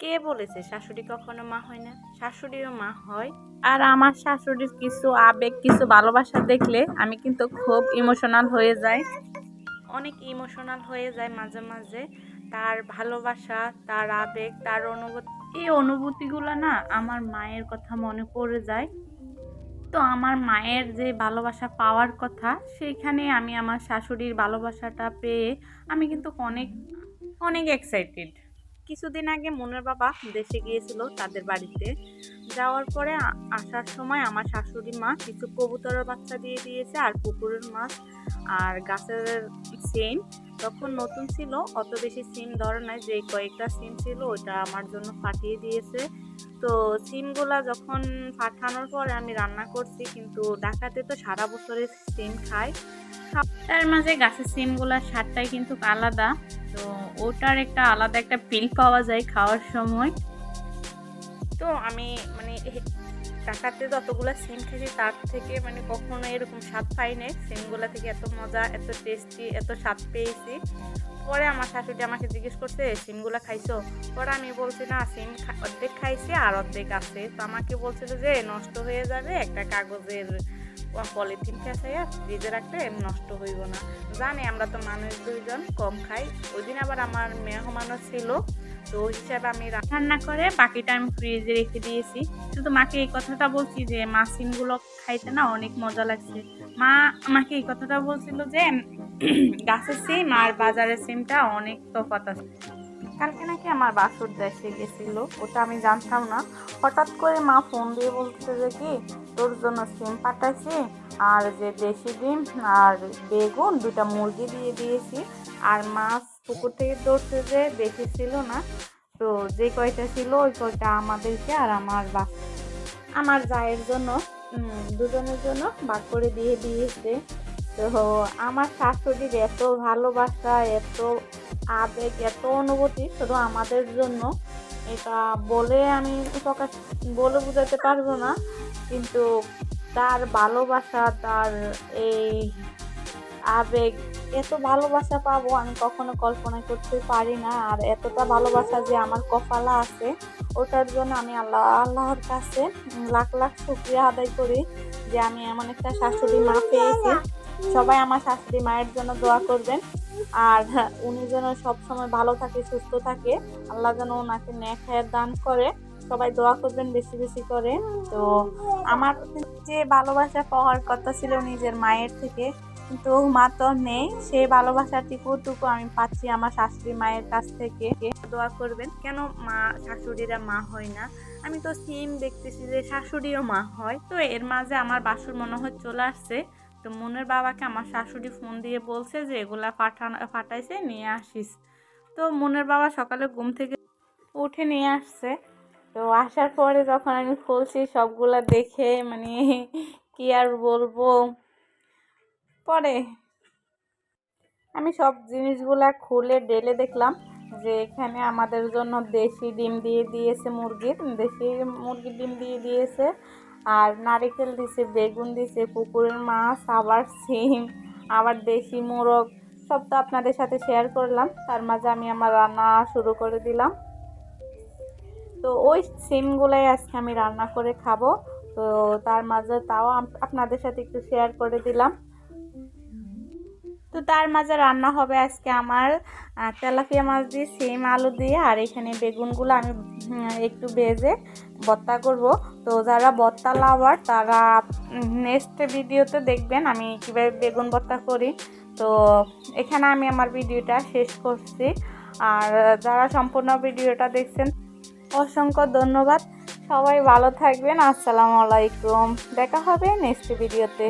কে বলেছে? শাশুড়ি কখনো মা হয় না? শাশুড়িও মা হয়। আর আমার শাশুড়ির কিছু আবেগ, কিছু ভালোবাসা দেখলে আমি কিন্তু খুব ইমোশনাল হয়ে যাই। অনেক ইমোশনাল হয়ে যায় মাঝে মাঝে। তার ভালোবাসা, তার আবেগ, তার অনুভূতি, এই অনুভূতিগুলো না আমার মায়ের কথা মনে পড়ে যায়। তো আমার মায়ের যে ভালোবাসা পাওয়ার কথা, সেইখানে আমি আমার শাশুড়ির ভালোবাসাটা পেয়ে আমি কিন্তু অনেক অনেক এক্সাইটেড কিছুদিন আগে মনের বাবা দেশে গিয়েছিল তাদের বাড়িতে। যাওয়ার পরে আসার সময় আমার শাশুড়ি মা কিছু কবুতরের বাচ্চা দিয়ে দিয়েছে আর পুকুরের মাছ আর গাছের সিম। তখন নতুন ছিল, অত বেশি সিম ধরে নাই, যে কয়েকটা সিম ছিল ওইটা আমার জন্য ফাটিয়ে দিয়েছে। তো সিমগুলা যখন ফাটানোর পরে আমি রান্না করছি, কিন্তু ঢাকাতে তো সারা বছরে সিম খাই তার মাঝে গাছের সিমগুলার স্বাদটাই কিন্তু আলাদা। তো ওটার একটা আলাদা একটা ফিল পাওয়া যায় খাওয়ার সময়। তো আমি মানে টাকাতে যতগুলো সিম খেয়েছি, তার থেকে মানে কখনো এরকম স্বাদ পাই নাই। সিমগুলো থেকে এত মজা, এত টেস্টি এত স্বাদ পেয়েছি। পরে আমার শাশুড়ি আমাকে জিজ্ঞেস করছে সিমগুলো খাইছো? পরে আমি বলছি, না, সিম অর্ধেক খাইছি আর অর্ধেক আছে। তো আমাকে বলছিল যে, নষ্ট হয়ে যাবে একটা কাগজের পলিথিন খেসাইয়া ফ্রিজে রাখলে নষ্ট হইব না। জানি আমরা তো মানুষ দুইজন, কম খাই। ওই দিন আবার আমার মেহমানও ছিল, তো ওই হিসাবে আমি রান্না করে বাকিটা আমি ফ্রিজে রেখে দিয়েছি। শুধু মাকে এই কথাটা বলছি যে, মা সিমগুলো খাইতে না অনেক মজা লাগছে। মা আমাকে এই কথাটা বলছিল যে গাছের সিম আর বাজারের সিমটা অনেক তফাৎ আছে। কালকে নাকি আমার বাসুর দেশে গেছিল, ওটা আমি জানতাম না। হঠাৎ করে মা ফোন দিয়ে বলতেছে যে কি, তোর জন্য সিম পাঠাইছি, আর যে দেশি ডিম আর বেগুন দুটা মুরগি দিয়ে দিয়েছি। আর মাছ পুকুর থেকে ধরছে যে বেশি ছিল না, তো যে কয়টা ছিল ওই কয়টা আমাদেরকে আর আমার বা, আমার জায়ের জন্য দুজনের জন্য ভাগ করে দিয়ে দিয়েছে। তো আমার শাশুড়ির এত ভালোবাসা, এত আবেগ, এত অনুভূতি শুধু আমাদের জন্য। এটা বলে আমি প্রকাশ, বলে বোঝাতে পারব না। কিন্তু তার ভালোবাসা, তার এই আবেগ, এত ভালোবাসা পাবো আমি কখনো কল্পনা করতে পারি না। আর এতটা ভালোবাসা যে আমার কপালা আছে, ওটার জন্য আমি আল্লাহ, আল্লাহর কাছে লাখ লাখ শুক্রিয়া আদায় করি যে আমি এমন একটা শাশুড়ি মা পেয়েছি। সবাই আমার শাশুড়ি মায়ের জন্য দোয়া করবেন। আর উনি যেন সবসময় ভালো থাকে, সুস্থ থাকে, আল্লাহ যেন ওনাকে ন্যাক দান করে। সবাই দোয়া করবেন বেশি বেশি করে। তো আমার যে ভালোবাসা পাওয়ার কথা ছিল নিজের মায়ের থেকে, কিন্তু মা তো নেই। সেই ভালোবাসাটুকুটুকু আমি পাচ্ছি আমার শাশুড়ি মায়ের কাছ থেকে। দোয়া করবেন, কেন মা শাশুড়িরা মা হয় না? আমি তো সিম দেখতেছি যে শাশুড়িও মা হয়। তো এর মাঝে আমার বাসুর মনে হয় চলে আসছে। তো মনের বাবাকে আমার শাশুড়ি ফোন দিয়ে বলছে যে, এগুলা পাঠানো, পাঠাইছে, নিয়ে আসিস। তো মনের বাবা সকালে ঘুম থেকে উঠে নিয়ে আসছে। তো আসার পরে যখন আমি খুলছি সবগুলা দেখে মানে কি আর বলব? পরে আমি সব জিনিসগুলা খুলে ডেলে দেখলাম যে, এখানে আমাদের জন্য দেশি ডিম দিয়ে দিয়েছে মুরগির দেশি মুরগির ডিম দিয়ে দিয়েছে। আর নারিকেল দিছে, বেগুন দিছে, পুকুরের মাছ, আবার সিম, আবার দেশি মোরগ, সব তো আপনাদের সাথে শেয়ার করলাম। তার মাঝে আমি আমার রান্না শুরু করে দিলাম। তো ওই সিমগুলাই আজকে আমি রান্না করে খাব। তো তার মাঝে তাও আপনাদের সাথে একটু শেয়ার করে দিলাম। তো তার মাঝে রান্না হবে আজকে আমার তেলাপিয়া মাছ দিয়ে, সিম, আলু দিয়ে, আর এখানে বেগুনগুলো আমি একটু ভেজে ভর্তা করব। তো যারা ভর্তা লাভার, তারা নেক্সট ভিডিওতে দেখবেন আমি কীভাবে বেগুন ভর্তা করি। তো এখানে আমি আমার ভিডিওটা শেষ করছি। আর যারা সম্পূর্ণ ভিডিওটা দেখছেন, অসংখ্য ধন্যবাদ। সবাই ভালো থাকবেন। আসসালামু আলাইকুম। দেখা হবে নেক্সট ভিডিওতে।